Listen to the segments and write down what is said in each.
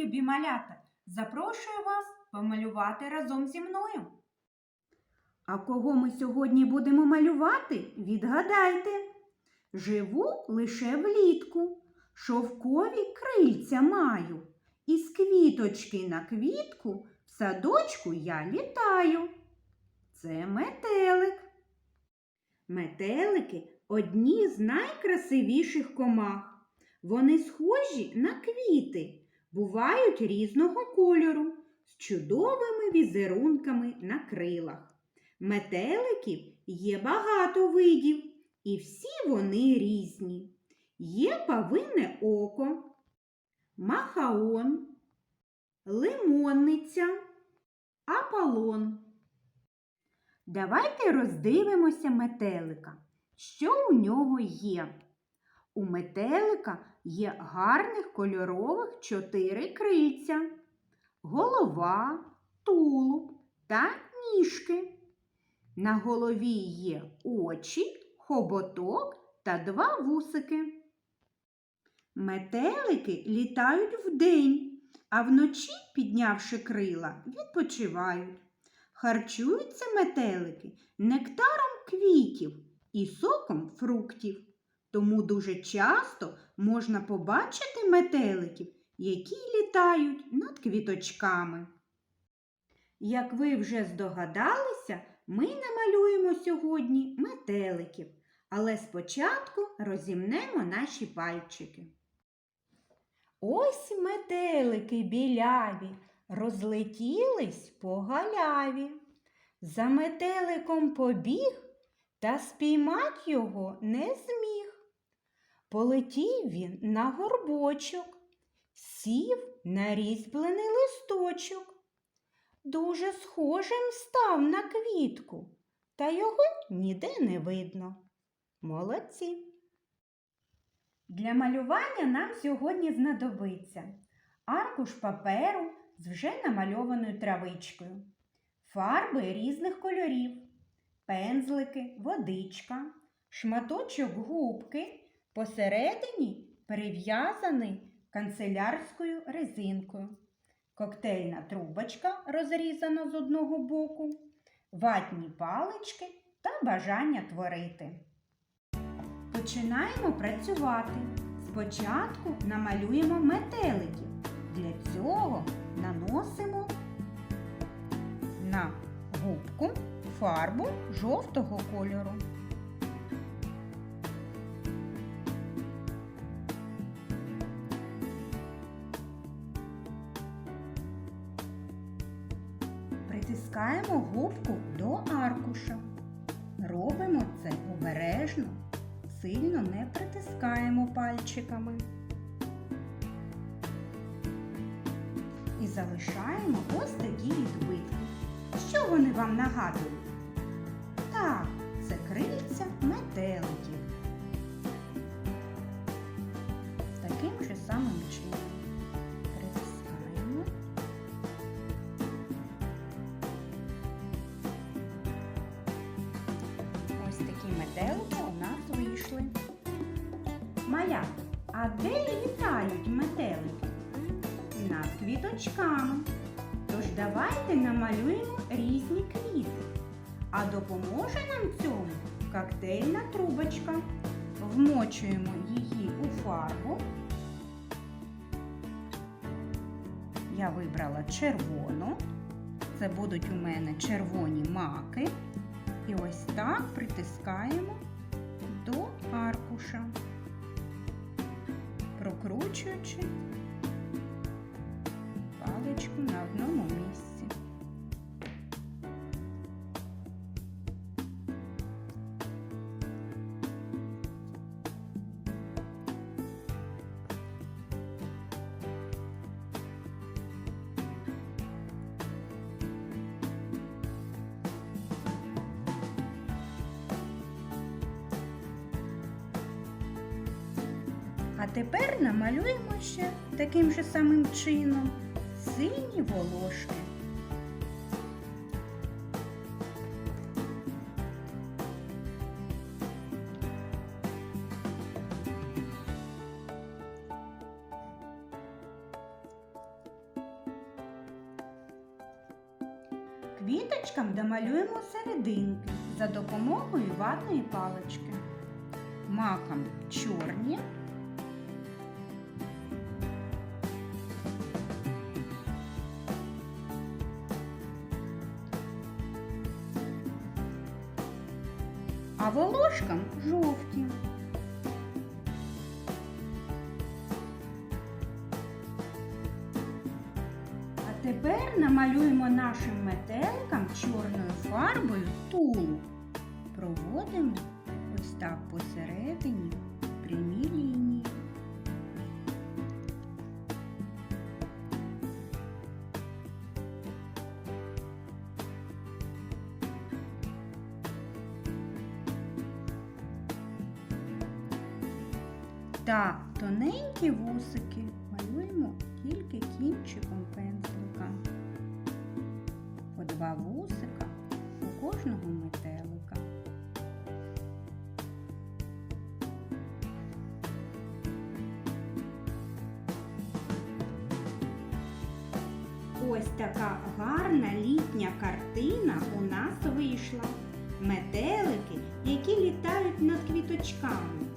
любі малята! Запрошую вас помалювати разом зі мною. А кого ми сьогодні будемо малювати, відгадайте. Живу лише влітку, шовкові крильця маю, із квіточки на квітку в садочку я літаю. Це метелик. Метелики одні з найкрасивіших комах. Вони схожі на квіти, бувають різного кольору, з чудовими візерунками на крилах. Метеликів є багато видів, і всі вони різні. Є павине око, махаон, лимонниця, аполлон. Давайте роздивимося метелика. Що у нього є? У метелика є гарних кольорових чотири крильця, голова, тулуб та ніжки. На голові є очі, хоботок та два вусики. Метелики літають вдень, а вночі, піднявши крила, відпочивають. Харчуються метелики нектаром квітів і соком фруктів. Тому дуже часто можна побачити метеликів, які літають над квіточками. Як ви вже здогадалися, ми намалюємо сьогодні метеликів, але спочатку розімнемо наші пальчики. Ось метелики біляві розлетілись по галяві. За метеликом побіг та спіймать його не зміг. Полетів він на горбочок, сів на різьблений листочок. Дуже схожим став на квітку, та його ніде не видно. Молодці. Для малювання нам сьогодні знадобиться аркуш паперу з вже намальованою травичкою, фарби різних кольорів, пензлики, водичка, шматочок губки, посередині перев'язаний канцелярською резинкою, коктейльна трубочка розрізана з одного боку, ватні палички та бажання творити. Починаємо працювати. Спочатку намалюємо метеликів. Для цього наносимо на губку фарбу жовтого кольору. Притискаємо губку до аркуша. Робимо це обережно, сильно не притискаємо пальчиками. І залишаємо ось такі відбитки. Що вони вам нагадують? Так, це крильця метеликів. Таким же самим чином а де літають метелики? Над квіточками. Тож давайте намалюємо різні квіти. А допоможе нам цьому коктейльна трубочка. Вмочуємо її у фарбу. Я вибрала червону. Це будуть у мене червоні маки. І ось так притискаємо до аркуша, прокручуючи паличку на одному А тепер намалюємо ще таким же самим чином сині волошки. Квіточкам домалюємо серединки за допомогою ватної палички, макам чорні. А волошкам жовті. А тепер намалюємо нашим метеликам чорною фарбою тулу. Проводимо ось так посередині прямі лінії. Та тоненькі вусики малюємо тільки кінчиком пензлика. По два вусика у кожного метелика. Ось така гарна літня картина у нас вийшла. Метелики, які літають над квіточками.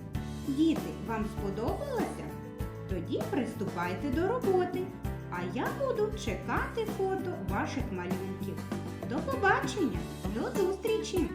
Діти, вам сподобалося? Тоді приступайте до роботи, а я буду чекати фото ваших малюнків. До побачення, до зустрічі!